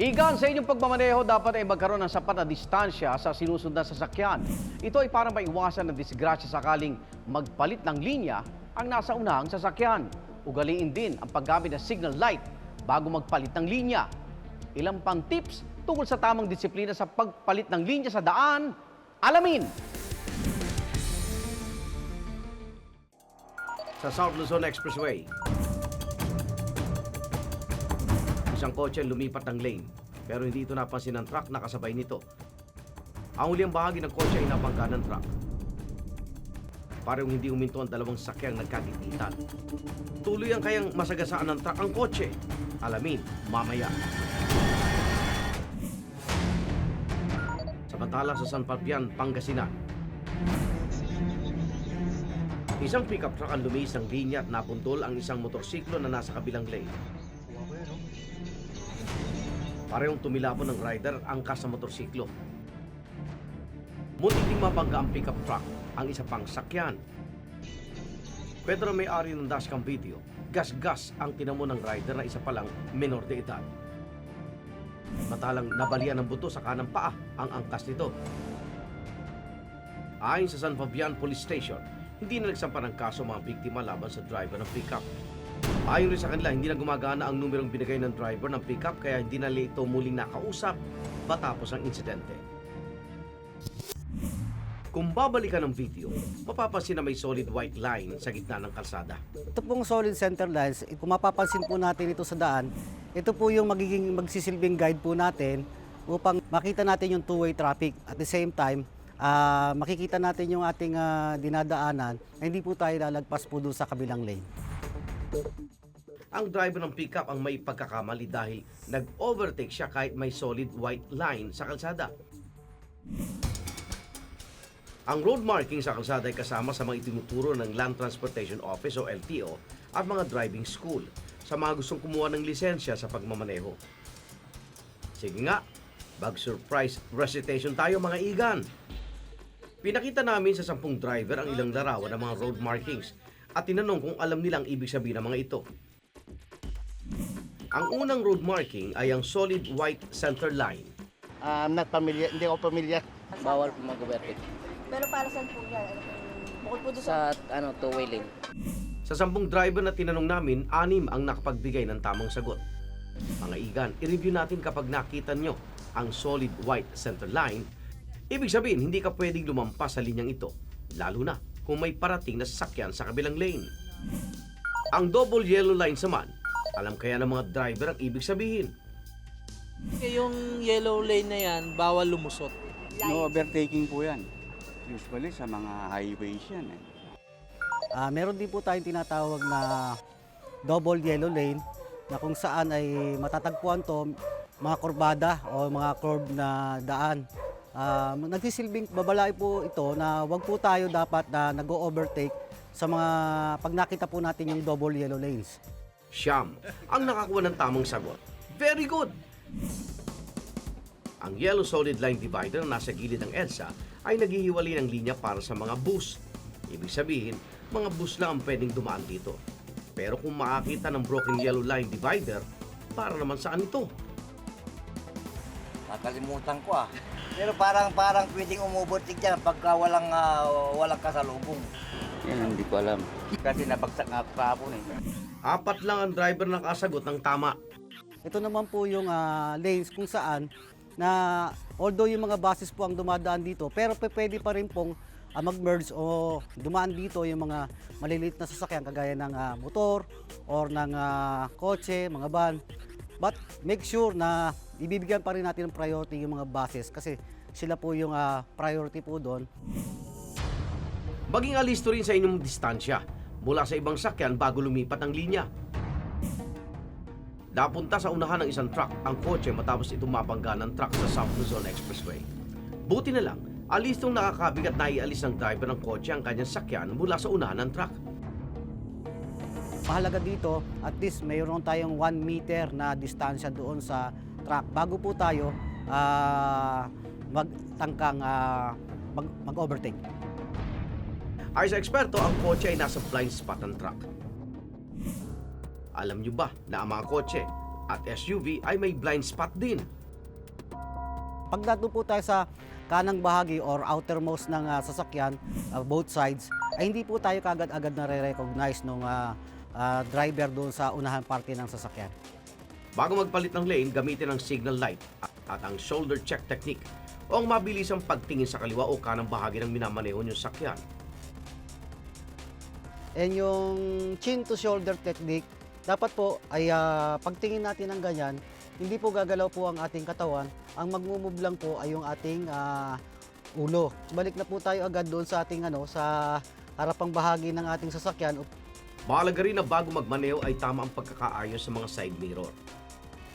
Igan, sa inyong pagmamaneho, dapat ay magkaroon ng sapat na distansya sa sinusundan sa sasakyan. Ito ay para maiwasan ng disgrasya sakaling magpalit ng linya ang nasa unahang sasakyan. Ugaliin din ang paggamit ng signal light bago magpalit ng linya. Ilang pang tips tungkol sa tamang disiplina sa pagpalit ng linya sa daan. Alamin! Sa South Luzon Expressway, Isang kotse lumipat ng lane, pero hindi ito napansin ng truck na kasabay nito. Ang uliang bahagi ng kotse ay napangga ng truck. Parang hindi huminto ang dalawang sakyang nagkagigitan. Tuloy ang kayang masagasaan ng truck ang kotse. Alamin, mamaya. Samantala sa San Fabian, Pangasinan. Isang pickup truck ang lumis ng linya at napuntol ang isang motorsiklo na nasa kabilang lane. Parehong tumilapon ng rider ang sa motorsiklo. Muntik ding mabangga ang pickup truck ang isa pang sakyan. Pedro may-ari ng dashcam video, gas-gas ang tinamo ng rider na isa palang menor de edad. Matalang nabalian ng buto sa kanang paa ang angkas nito. Ayon sa San Fabian Police Station, hindi na nagsampa ng kaso mga biktima laban sa driver ng pickup. Ayon rin sa kanila, hindi na gumagana ang numerong binigay ng driver ng pickup kaya hindi na ito muling nakausap matapos ang insidente. Kung babalikan ng video, mapapansin na may solid white line sa gitna ng kalsada. Ito pong solid center lines, eh, kung mapapansin po natin ito sa daan, ito po yung magiging magsisilbing guide po natin upang makita natin yung two-way traffic. At the same time, ah, makikita natin yung ating ah, dinadaanan na hindi po tayo lalagpas po doon sa kabilang lane. Ang driver ng pickup ang may pagkakamali dahil nag-overtake siya kahit may solid white line sa kalsada. Ang road marking sa kalsada ay kasama sa mga itinuturo ng Land Transportation Office o LTO at mga driving school sa mga gustong kumuha ng lisensya sa pagmamaneho. Sige nga, mag-surprise recitation tayo mga igan. Pinakita namin sa sampung driver ang ilang larawan ng mga road markings at tinanong kung alam nilang ibig sabihin ng mga ito. Ang unang road marking ay ang solid white center line. Ah, I'm not familiar, hindi ako familiar. Bawal po mag-overtake Pero para saan po yan? Ano Bukod po doon sa... sa ano two-way lane. Sa sampung driver na tinanong namin, anim ang nakapagbigay ng tamang sagot. Mga igan, i-review natin kapag nakita nyo ang solid white center line. Ibig sabihin, hindi ka pwedeng lumampas sa linyang ito, lalo na kung may parating na sasakyan sa kabilang lane. Ang double yellow line naman, alam kaya ng mga driver ang ibig sabihin. Yung yellow lane na yan, bawal lumusot. No overtaking po yan. Usually sa mga highways yan eh. Ah, meron din po tayong tinatawag na double yellow lane na kung saan ay matatagpuan to mga kurbada o mga curb na daan. Ah, nagsisilbing babalay po ito na wag po tayo dapat na nag-overtake sa mga pag nakita po natin yung double yellow lanes. Siyam ang nakakuha ng tamang sagot. Very good! Ang yellow solid line divider na nasa gilid ng EDSA ay naghihiwalay ng linya para sa mga bus. Ibig sabihin, mga bus lang ang pwedeng dumaan dito. Pero kung makakita ng broken yellow line divider, para naman saan ito? Nakalimutan ko ah. Pero parang parang pwedeng umubotik dyan pagka walang ah, walang kasalubong. Yan, hindi ko alam. Kasi nabagsak nga ako kahapon eh. Apat lang ang driver na nakasagot ng tama. Ito naman po yung ah, lanes kung saan na although yung mga buses po ang dumadaan dito, pero pe- pwede pa rin pong ah, mag-merge o dumaan dito yung mga maliliit na sasakyan kagaya ng ah, motor or ng ah, kotse, mga van. But make sure na ibibigyan pa rin natin ng priority yung mga buses kasi sila po yung ah, priority po doon. Maging alisto rin sa inyong distansya mula sa ibang sakyan bago lumipat ang linya. Napunta sa unahan ng isang truck ang kotse matapos ito mapangga ng truck sa South Luzon Expressway. Buti na lang, alistong nakakabigat na ialis ng driver ng kotse ang kanyang sakyan mula sa unahan ng truck. Mahalaga dito, at least mayroon tayong 1 meter na distansya doon sa truck bago po tayo ah, magtangkang mag, mag-overtake. Ay sa eksperto, ang kotse ay nasa blind spot ng truck. Alam nyo ba na ang mga kotse at SUV ay may blind spot din. Pag po tayo sa kanang bahagi or outermost ng ah, sasakyan, ah, both sides, ay hindi po tayo kagad-agad na re-recognize ng driver doon sa unahang parte ng sasakyan. Bago magpalit ng lane, gamitin ang signal light at ang shoulder check technique o ang mabilisang pagtingin sa kaliwa o kanang bahagi ng minamaneho niyong sakyan. And yung chin to shoulder technique, dapat po ay ah, pagtingin natin ng ganyan, hindi po gagalaw po ang ating katawan. Ang magmumove lang po ay yung ating ah, ulo. Balik na po tayo agad doon sa ating ano sa harapang bahagi ng ating sasakyan. Mahalaga rin na bago magmaneho ay tama ang pagkakaayos sa mga side mirror.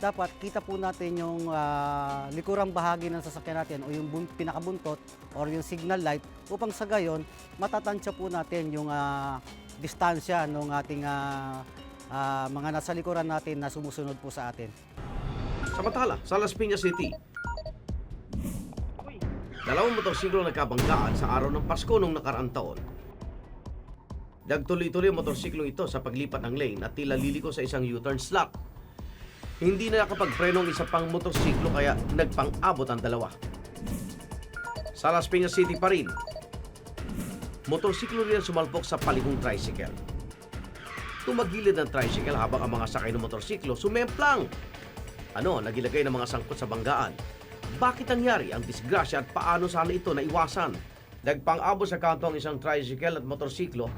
Dapat kita po natin yung ah, likurang bahagi ng sasakyan natin o yung bun- pinakabuntot or yung signal light upang sa gayon matatansya po natin yung ah, distansya ng ating ah, ah, mga nasa likuran natin na sumusunod po sa atin. Samantala, sa Las Piñas City, dalawang motorsiklo nagkabanggaan sa araw ng Pasko noong nakaraang taon. Nagtuloy-tuloy ang motorsiklo ito sa paglipat ng lane at tila liliko sa isang U-turn slot. Hindi na nakapagpreno ang isa pang motorsiklo kaya nagpang-abot ang dalawa. Sa Las Piñas City pa rin, motorsiklo rin ang sumalpok sa palikong tricycle. Tumagilid ang tricycle habang ang mga sakay ng motorsiklo sumemplang ano, nagilagay ng mga sangkot sa banggaan. Bakit nangyari ang disgrasya at paano sana ito naiwasan? Nagpang-abo sa kanto ang isang tricycle at motorsiklo.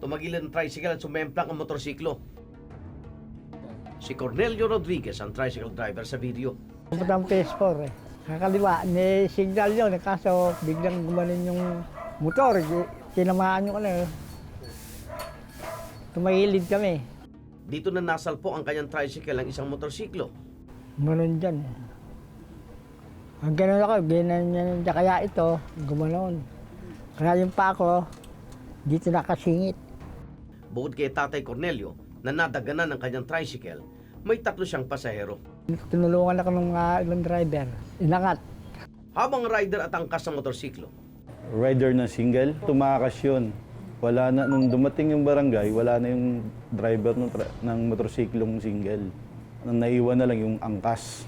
Tumagilid ang tricycle at sumemplang ang motorsiklo. Si Cornelio Rodriguez ang tricycle driver sa video. Pupunta ang PS4 eh. Kakaliwa, may signal yun. eh, Kaso biglang gumanin yung motor. eh, Tinamaan yung ano eh. Tumahilid kami. Dito na nasalpo ang kanyang tricycle ang isang motorsiklo. Gumanon dyan. Ang ganun ako, ganyan niya. Kaya ito, gumanon. Kaya yung pa ako, dito nakasingit. Bukod kay Tatay Cornelio na nadaganan ng kanyang tricycle, may tatlo siyang pasahero. Tinulungan ako ng mga ibang driver. Inangat. Habang rider at angkas ng motorsiklo, rider na single, tumakas yun. Wala na, nung dumating yung barangay, wala na yung driver ng, tra- ng motorsiklong single. Nang naiwan na lang yung angkas.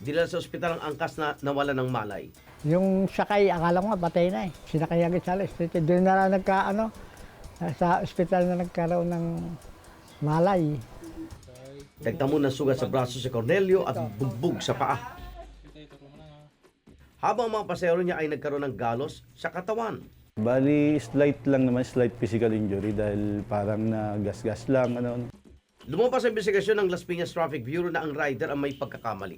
dinala sa ospital ang angkas na nawala ng malay. Yung sakay, akala ko nga patay na eh. Sinakay agad sa alas. Doon na lang nagka, ano, sa ospital na nagkaroon ng malay. Nagtamo ng sugat sa braso si Cornelio at bugbog sa paa. Habang ang mga pasero niya ay nagkaroon ng galos sa katawan. Bali, slight lang naman, slight physical injury dahil parang nagasgas lang. Ano. Lumabas sa investigasyon ng Las Piñas Traffic Bureau na ang rider ang may pagkakamali.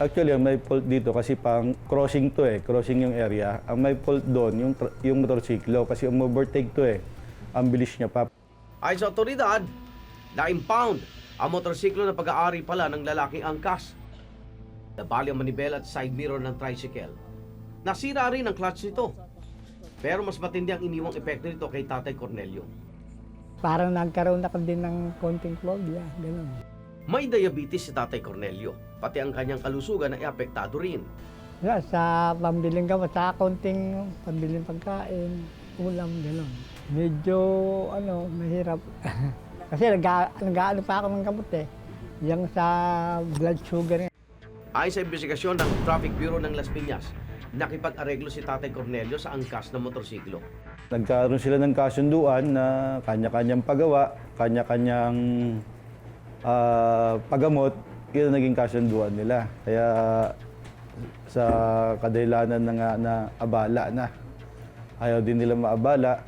Actually, ang may fault dito kasi pang crossing to eh, crossing yung area. Ang may fault doon, yung, yung motorsiklo kasi overtake to eh. Ang bilis niya pa. Ayon sa otoridad, na-impound ang motorsiklo na pag-aari pala ng lalaking angkas. Nabali ang manibela at side mirror ng tricycle. Nasira rin ang clutch nito. Pero mas matindi ang iniwang epekto nito kay Tatay Cornelio. Parang nagkaroon ako din ng konting phobia, ganun. May diabetes si Tatay Cornelio, pati ang kanyang kalusugan ay apektado rin. Yeah, sa pambiling gamot, sa konting pambiling pagkain, ulam, gano'n. Medyo, ano, mahirap. Kasi nag nag-ano pa ako ng gamot eh. Yung sa blood sugar. Ayon sa investigasyon ng Traffic Bureau ng Las Piñas, nakipag-areglo si Tatay Cornelio sa angkas ng motorsiklo. Nagkaroon sila ng kasunduan na kanya-kanyang pagawa, kanya-kanyang ah, pagamot, yun ang naging kasunduan nila. Kaya sa kadailanan na nga na abala na. Ayaw din nila maabala.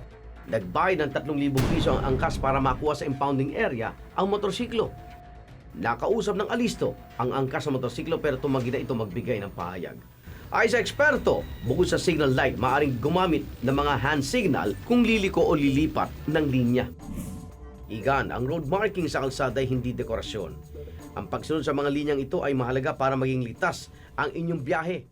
Nagbayad ng 3,000 piso ang angkas para makuha sa impounding area ang motorsiklo. Nakausap ng alisto ang angkas sa motorsiklo pero tumagi na ito magbigay ng pahayag. Ay sa eksperto, bukod sa signal light, maaring gumamit ng mga hand signal kung liliko o lilipat ng linya. Igan, ang road marking sa kalsada ay hindi dekorasyon. Ang pagsunod sa mga linyang ito ay mahalaga para maging litas ang inyong biyahe